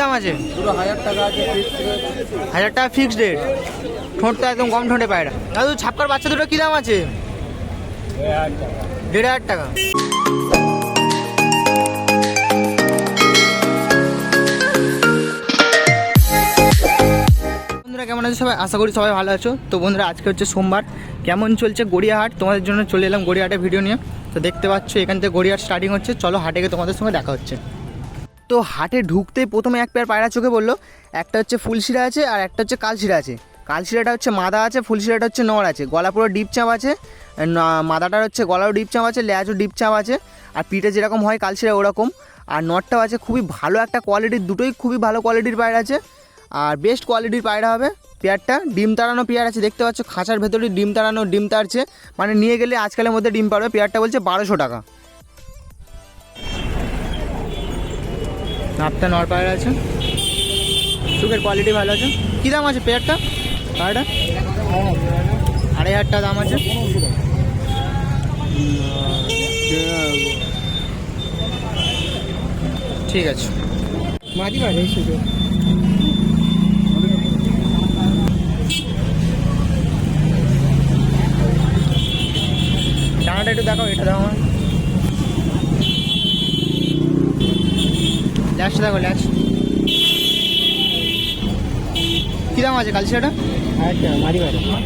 দাম আছে? হাজার টাকা ফিক্সড রেট ঠোঁটটা একদম কম ঠোঁটে পায়রা। দাদু, ছাপকার বাচ্চা দুটো কী দাম আছে? দেড় হাজার টাকা। বন্ধুরা, কেমন আছে সবাই? আশা করি সবাই ভালো আছো। তো বন্ধুরা, আজকে হচ্ছে সোমবার। কেমন চলছে গড়িয়াহাট? তোমাদের জন্য চলে এলাম গড়িয়াহাটের ভিডিও নিয়ে। তো দেখতে পাচ্ছ, এখান থেকে গড়িয়াহাট স্টার্টিং হচ্ছে। চলো হাটে গিয়ে তোমাদের সঙ্গে দেখা হচ্ছে। তো হাটে ঢুকতেই প্রথমে এক পেয়ার পায়রা চোখে বলল একটা হচ্ছে ফুলশিরা আছে আর একটা হচ্ছে কালশিরা আছে। কালশিরাটা হচ্ছে মাদা আছে, ফুলশিরাটা হচ্ছে নর আছে। গলা পুরো ডিপ চাপ আছে মাদাটার হচ্ছে গলাও ডিপ চাপ আছে লেজও ডিপ চাপ আছে। আর পিঠে যেরকম হয় কালশিরা ওরকম। আর নটটাও আছে, খুবই ভালো একটা কোয়ালিটির, দুটোই খুবই ভালো কোয়ালিটির পায়রা আছে। আর বেস্ট কোয়ালিটির পায়রা হবে পেয়ারটা। ডিম তাড়ানো পেয়ার আছে, দেখতে পাচ্ছ খাঁচার ভেতরে ডিম তাড়ানো, ডিম তাড়ছে। মানে নিয়ে গেলে আজকালের মধ্যে ডিম পারবে, পেয়ারটা বলছে বারোশো টাকা। নাপটা নর পায়রা আছে। চোখের কোয়ালিটি ভালো আছে। কী দাম আছে পেয়ারটা পায়রাটা? আড়াই হাজার টাকা দাম আছে। ঠিক আছে। মাঝি বাজে শুধু ডানাটা একটু দেখো এটা দাও আমার ল্যাচটা দেখো ল্যাচ কী দাম আছে কালচিরাটা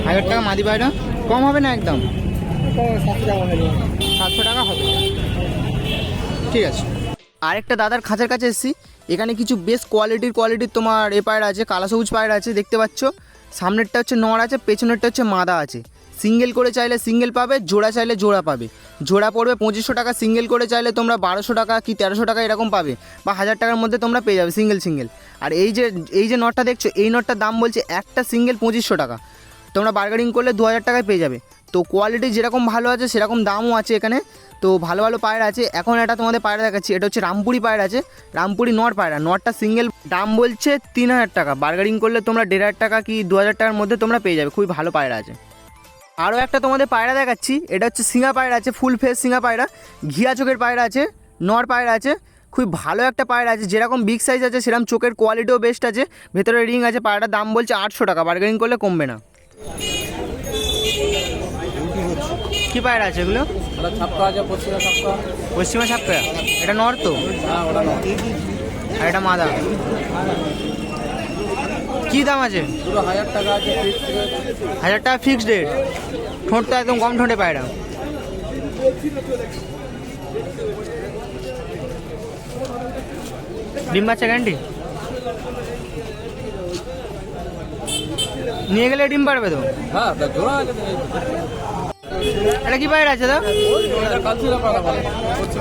হাজার টাকা মাদি পায়রা। কম হবে না একদম? টাকা সাতশো টাকা হবে। ঠিক আছে। আরেকটা দাদার খাঁচার কাছে এসেছি। এখানে কিছু বেশ কোয়ালিটির কোয়ালিটির তোমার এ পায়রা আছে কালা সবুজ পায়রা আছে, দেখতে পাচ্ছ। সামনেরটা হচ্ছে নড় আছে, পেছনেরটা হচ্ছে মাদা আছে। সিঙ্গেল করে চাইলে সিঙ্গেল পাবে, জোড়া চাইলে জোড়া পাবে। জোড়া পড়বে পঁচিশশো টাকা, সিঙ্গেল করে চাইলে তোমরা বারোশো টাকা কি তেরোশো টাকা এরকম পাবে বা হাজার টাকার মধ্যে তোমরা পেয়ে যাবে সিঙ্গেল সিঙ্গেল। আর এই যে এই যে নটটা দেখছ, এই নটটার দাম বলছে একটা সিঙ্গেল পঁচিশশো টাকা। তোমরা বার্গেনিং করলে দু হাজার টাকায় পেয়ে যাবে। তো কোয়ালিটি যেরকম ভালো আছে, সেরকম দামও আছে এখানে। তো ভালো ভালো পায়রা আছে। এখন এটা তোমাদের পায়রা দেখাচ্ছি, এটা হচ্ছে রামপুরি পায়রা আছে। রামপুরি নট পায়রা। নটটা সিঙ্গেল দাম বলছে তিন হাজার টাকা। বার্গেনিং করলে তোমরা দেড় হাজার টাকা কি দু হাজার টাকার মধ্যে তোমরা পেয়ে যাবে। খুবই ভালো পায়রা আছে। আরও একটা তোমাদের পায়রা দেখাচ্ছি। এটা হচ্ছে সিঙা পায়রা আছে ফুল ফেস সিঙ্গা পায়রা। ঘিয়া চোখের পায়রা আছে, নর পায়রা আছে, খুবই ভালো একটা পায়রা আছে, যেরকম বিগ সাইজ আছে, সেরকম চোখের কোয়ালিটিও বেস্ট আছে। ভেতরে রিং আছে, পায়রাটার দাম বলছে আটশো টাকা বার্গেনিং করলে কমবে না। কি পায়রা আছে এগুলো? পশ্চিমে সাপকা এটা নর তো? আর এটা মাদা কি দাম আছে? হাজার টাকা ফিক্সড রেট ঠোঁটটা একদম কম ঠোঁটে পায়রা ডিম বাচ্চা গ্যারান্টি নিয়ে গেলে ডিম পারবে তো? হ্যাঁ তা এটা কি পায়রা আছে তো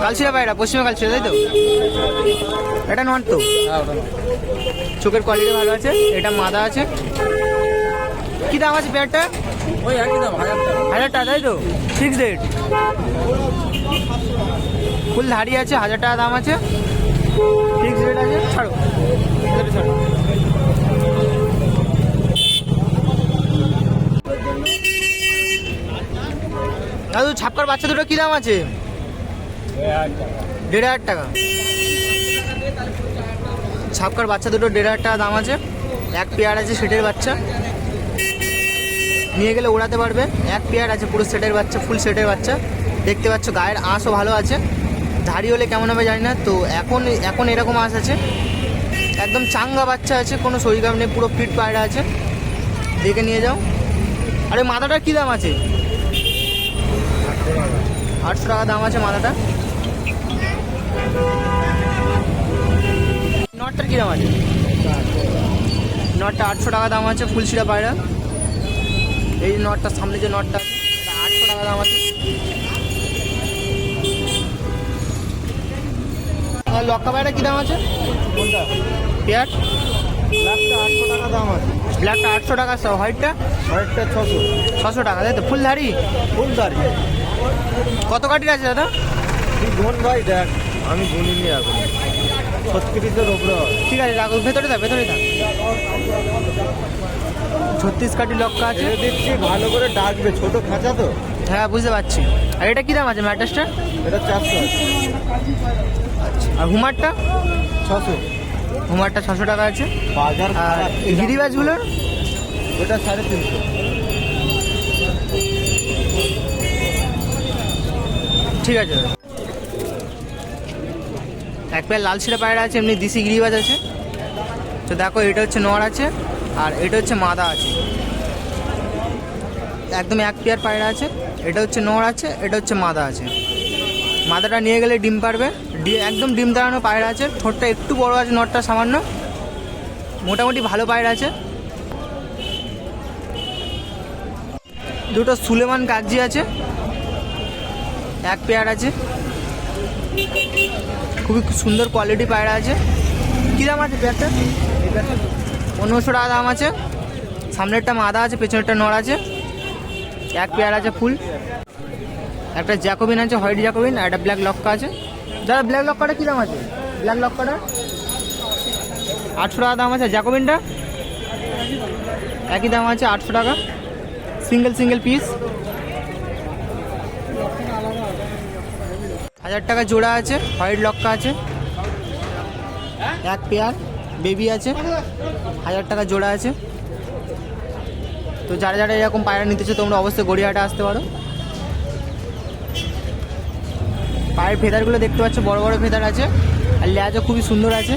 বলে পায়রা পশ্চিমে কালচিরা তাই তো? এটা নন তো। চোখের কোয়ালিটি ভালো আছে এটা মাদা আছে। কি দাম আছে পেয়ারটা ওই একই দাম হাজার টাকা। হাজার টাকা তাই তো? ফিক্স রেট ফুল ধাড়ি আছে হাজার টাকা দাম আছে। ফিক্স রেট আছে ছাড়ো। ছাড়ো দাদু ছাপকার বাচ্চা দুটো কি দাম আছে? দেড় হাজার টাকা। ছাপকার বাচ্চা দুটো, দেড় হাজার টাকা দাম আছে। এক পেয়ার আছে সেটের বাচ্চা। নিয়ে গেলে ওড়াতে পারবে। এক পেয়ার আছে পুরো সেটের বাচ্চা ফুল সেটের বাচ্চা। দেখতে পাচ্ছ গায়ের আঁশও ভালো আছে। ধাড়ি হলে কেমন হবে জানি না। তো এখন এখন এরকম আঁশ আছে। একদম চাঙ্গা বাচ্চা আছে, কোনো শরীর নেই, পুরো ফিট পায়রা আছে। দেখে নিয়ে যাও। আরে মাথাটার কী দাম আছে? আটশো টাকা দাম আছে মাথাটা। নটটার কী দাম আছে? নটটা আটশো টাকা দাম আছে ফুলশিরা পায়রা। এই নটটা সামনে যে নটটা আটশো টাকা দাম আছে। লক্কা পায়রা কী দাম আছে? কোনটা পেয়ার? লাখটা আটশো টাকা দাম আছে ব্ল্যাকটা আটশো টাকা সব হোয়াইটটা? হাজারটা ছশো ছশো টাকা তাই তো? ফুলধারি? ফুল দাঁড়ি কত কাটির আছে দাদা? তুই গুণ ভাই দেখ আমি গুনিনি এখন। ছত্রিশের ওপরে ঠিক আছে রাখো ভেতরে থাক ভেতরে থাক। ছত্রিশ কাটি লক্কা আছে। এ দিচ্ছি ভালো করে ডাকবে ছোট খাঁচা তো। হ্যাঁ বুঝতে পারছি। আর এটা কী দাম আছে ম্যাট্রেসটা এটা চারশো আর হুমারটা? ছশো। হোমারটা ছশো টাকা আছে। বাজার আর গিরিবাজগুলোর? ওটা সাড়ে তিনশো। ঠিক আছে। এক পেয়ার লাল শিরা পায়রা আছে, এমনি দিশি গিরিবাজ আছে। তো দেখো, এটা হচ্ছে নর আছে, আর এটা হচ্ছে মাদা আছে। একদম এক পেয়ার পায়রা আছে, এটা হচ্ছে নর আছে, এটা হচ্ছে মাদা আছে। মাদাটা নিয়ে গেলে ডিম পারবে। একদম ডিম দাঁড়ানো পায়রা আছে, ঠোঁটটা একটু বড় আছে নটটা সামান্য। মোটামুটি ভালো পায়রা আছে। দুটো সুলেমান কাগজি আছে। এক পেয়ার আছে। খুবই সুন্দর কোয়ালিটি পায়রা আছে। কী দাম আছে পেয়ারটা পনেরোশো টাকা দাম আছে। সামনেরটা মাদা আছে, পেছনেরটা নড় আছে। এক পেয়ার আছে ফুল। একটা জ্যাকোবিন আছে, হোয়াইট জ্যাকোবিন, আর একটা ব্ল্যাক লক্কা আছে। দাদা, ব্ল্যাক লক্কাটা কী দাম আছে? ব্ল্যাক লক্কাটা? আটশো টাকা দাম আছে। জ্যাকোবিনটা? একই দাম আছে, আটশো টাকা। Single single piece. হাজার টাকা জোড়া আছে, হোয়াইট লক্কা আছে, এক পেয়ার, বেবি আছে, হাজার টাকা জোড়া আছে। তো যারা যারা এরকম পায়রা নিতেছে তোমরা অবশ্যই গড়িয়াহাটে আসতে পারো। পায়ের ফেদারগুলো দেখতে পাচ্ছ, বড় বড় ফেদার আছে, আর লেজও খুবই সুন্দর আছে।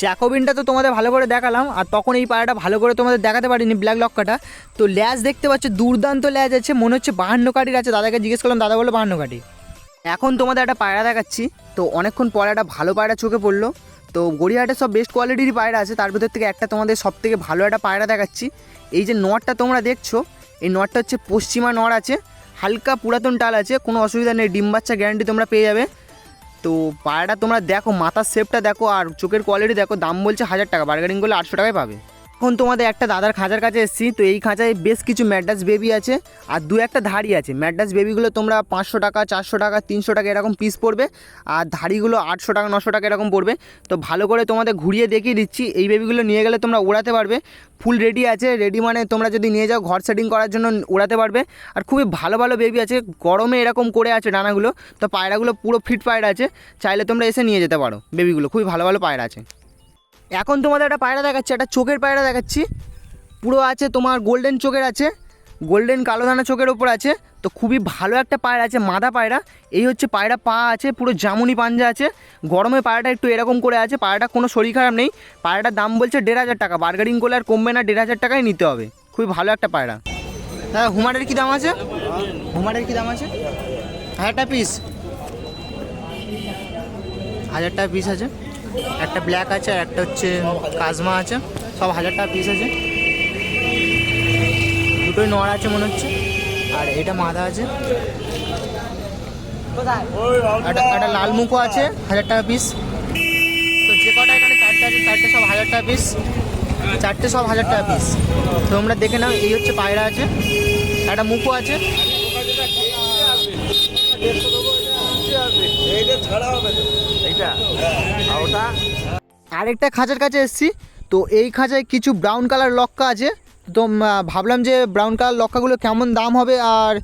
জ্যাকোবিনটা তো তোমাদের ভালো করে দেখালাম, আর তখন এই পায়রাটা ভালো করে তোমাদের দেখাতে পারিনি ব্ল্যাক লক্কাটা তো ল্যাজ দেখতে পাচ্ছ, দুর্দান্ত ল্যাজ আছে, মনে হচ্ছে বাহান্ন কাঠির আছে, দাদাকে জিজ্ঞেস করলাম, দাদা বলল বাহান্ন কাঠি এখন তোমাদের একটা পায়রা দেখাচ্ছি, তো অনেকক্ষণ পরে একটা ভালো পায়রা চোখে পড়ল। তো গড়িয়াহাটে সব বেস্ট কোয়ালিটির পায়রা আছে, তার ভিতর থেকে একটা তোমাদের সব থেকে ভালো একটা পায়রা দেখাচ্ছি। এই যে নটটা তোমরা দেখছ, এই নটটা হচ্ছে পশ্চিমা নড় আছে, হালকা পুরাতন টাল আছে, কোনো অসুবিধা নেই, ডিম বাচ্চা গ্যারান্টি তোমরা পেয়ে যাবে। তো পায়াটা তোমরা দেখো, মাথার শেপটা দেখো আর চোখের কোয়ালিটি দেখো, দাম বলছে হাজার টাকা। বার্গেনিং করলে আটশো টাকায় পাবে। এখন তোমাদের একটা দাদার খাঁচার কাছে এসেছি, তো এই খাঁচায় বেশ কিছু ম্যাডাস বেবি আছে, আর দু একটা ধাড়ি আছে। ম্যাডাস বেবিগুলো তোমরা পাঁচশো টাকা, চারশো টাকা, তিনশো টাকা এরকম পিস পড়বে, আর ধাড়িগুলো আটশো টাকা, নশো টাকা এরকম পড়বে। তো ভালো করে তোমাদের ঘুরিয়ে দেখিয়ে দিচ্ছি, এই বেবিগুলো নিয়ে গেলে তোমরা উড়াতে পারবে। ফুল রেডি আছে, রেডি মানে তোমরা যদি নিয়ে যাও, ঘর সেটিং করার জন্য উড়াতে পারবে। আর খুবই ভালো ভালো বেবি আছে, গরমে এরকম করে আছে ডানাগুলো, তো পায়রাগুলো পুরো ফিট পায়রা আছে, চাইলে তোমরা এসে নিয়ে যেতে পারো বেবিগুলো, খুবই ভালো ভালো পায়রা আছে। এখন তোমাদের একটা পায়রা দেখাচ্ছি, একটা চোখের পায়রা দেখাচ্ছি। পুরো আছে তোমার গোল্ডেন চোখের আছে গোল্ডেন কালো দানা চোখের ওপর আছে। তো খুবই ভালো একটা পায়রা আছে, মাদা পায়রা। এই হচ্ছে পায়রা পা আছে, পুরো জামুনি পাঞ্জা আছে। গরমে পায়রাটা একটু এরকম করে আছে, পায়রাটা কোনো শরীর খারাপ নেই। পায়রাটার দাম বলছে দেড় হাজার টাকা বার্গারিং করলে আর কমবে না, দেড় হাজার টাকায় নিতে হবে। খুবই ভালো একটা পায়রা। হ্যাঁ হুমারের কী দাম আছে? হুমারের কী দাম আছে? হাজারটা পিস হাজারটা পিস আছে। একটা ব্ল্যাক আছে আর একটা হচ্ছে কাজমা আছে। সব হাজার টাকা পিস আছে। দুটোই নড় আছে মনে হচ্ছে। আর এটা মাদা আছে। একটা লাল মুখো আছে হাজার টাকা পিস তো যে কটা এখানে চারটে আছে, চারটে সব হাজার টাকা পিস চারটে সব হাজার টাকা পিস তোমরা দেখে নাও, এই হচ্ছে পায়রা আছে। একটা মুখো আছে। ছাড়া হবে। আরেকটা খাঁচার কাছে এসেছি। তো এই খাঁচায় কিছু ব্রাউন কালার লক্কা আছে। তো ভাবলাম যে ব্রাউন কালার লক্কাগুলো কেমন দাম হবে আর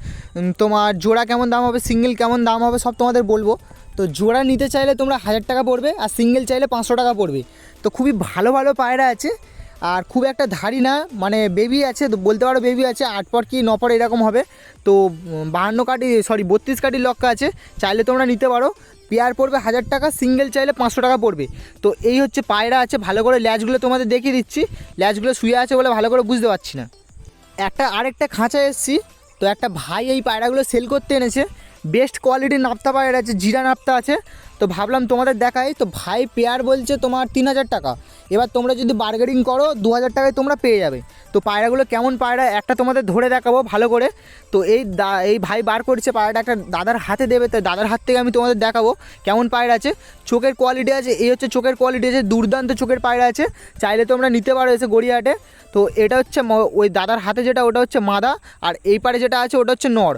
তোমার জোড়া কেমন দাম হবে সিঙ্গেল কেমন দাম হবে, সব তোমাদের বলব। তো জোড়া নিতে চাইলে তোমরা হাজার টাকা পড়বে আর সিঙ্গেল চাইলে পাঁচশো টাকা পড়বে। তো খুবই ভালো ভালো পায়রা আছে। আর খুব একটা ধারি না মানে বেবি আছে, তো বলতে পারো বেবি আছে, আট পর কি ন এরকম হবে। তো বাহান্ন কাটি সরি বত্রিশ কাটির লক্কা আছে, চাইলে তোমরা নিতে পারো। পেয়ার পড়বে হাজার টাকা সিঙ্গেল চাইলে পাঁচশো টাকা পড়বে। তো এই হচ্ছে পায়রা আছে, ভালো করে ল্যাচগুলো তোমাদের দেখিয়ে দিচ্ছি। ল্যাচগুলো শুয়ে আছে বলে ভালো করে বুঝতে পারছি না। একটা আরেকটা খাঁচা এসছি, তো একটা ভাই এই পায়রাগুলো সেল করতে এনেছে। বেস্ট কোয়ালিটির নাপ্তা পায়রা আছে জিরা নাপ্তা আছে। তো ভাবলাম তোমাদের দেখাই, তো ভাই পেয়ার বলছে তোমার তিন হাজার টাকা। এবার তোমরা যদি বার্গেনিং করো, দু হাজার টাকায় তোমরা পেয়ে যাবে। তো পায়রাগুলো কেমন পায়রা, একটা তোমাদের ধরে দেখাবো ভালো করে। তো এই দা, এই ভাই বার করছে পায়রাটা, একটা দাদার হাতে দেবে, তো দাদার হাত থেকে আমি তোমাদের দেখাবো কেমন পায়রা আছে। চোখের কোয়ালিটি আছে, এই হচ্ছে চোখের কোয়ালিটি আছে, দুর্দান্ত চোখের পায়রা আছে। চাইলে তোমরা নিতে পারো এসে গড়িয়াহাটে। তো এটা হচ্ছে ওই দাদার হাতে যেটা, ওটা হচ্ছে মাদা, আর এই পারে যেটা আছে, ওটা হচ্ছে নর।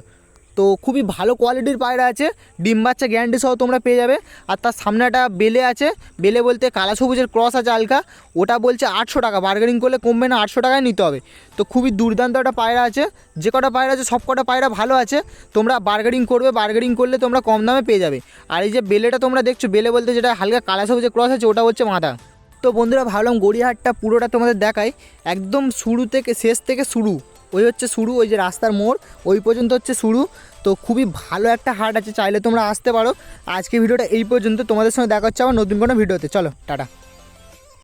তো খুবই ভালো কোয়ালিটির পায়রা আছে। ডিম বাচ্চা গ্যারান্টি সহ তোমরা পেয়ে যাবে। আর তার সামনে একটা বেলে আছে। বেলে বলতে কালা সবুজের ক্রস আছে আলকা ওটা বলছে আটশো টাকা। বার্গেনিং করলে কমবে না, আটশো টাকায় নিতে হবে। তো খুবই দুর্দান্ত একটা পায়রা আছে। যে কটা পায়রা আছে, সব কটা পায়রা ভালো আছে। তোমরা বার্গেনিং করবে। বার্গেনিং করলে তোমরা কম দামে পেয়ে যাবে। আর এই যে বেলেটা তোমরা দেখছ, বেলে বলতে যেটা হালকা কালা সবুজের ক্রস আছে, ওটা হচ্ছে মাথা তো বন্ধুরা, ভাবলাম গড়িয়াহাটটা পুরোটা তোমাদের দেখাই। একদম শুরু থেকে শেষ থেকে শুরু। ওই হচ্ছে শুরু, ওই যে রাস্তার মোড়, ওই পর্যন্ত হচ্ছে শুরু। তো খুবই ভালো একটা হাট আছে, চাইলে তোমরা আসতে পারো। আজকে ভিডিওটা এই পর্যন্ত, তোমাদের সঙ্গে দেখা হচ্ছে আবার নতুন কোনো ভিডিওতে। চলো, টাটা।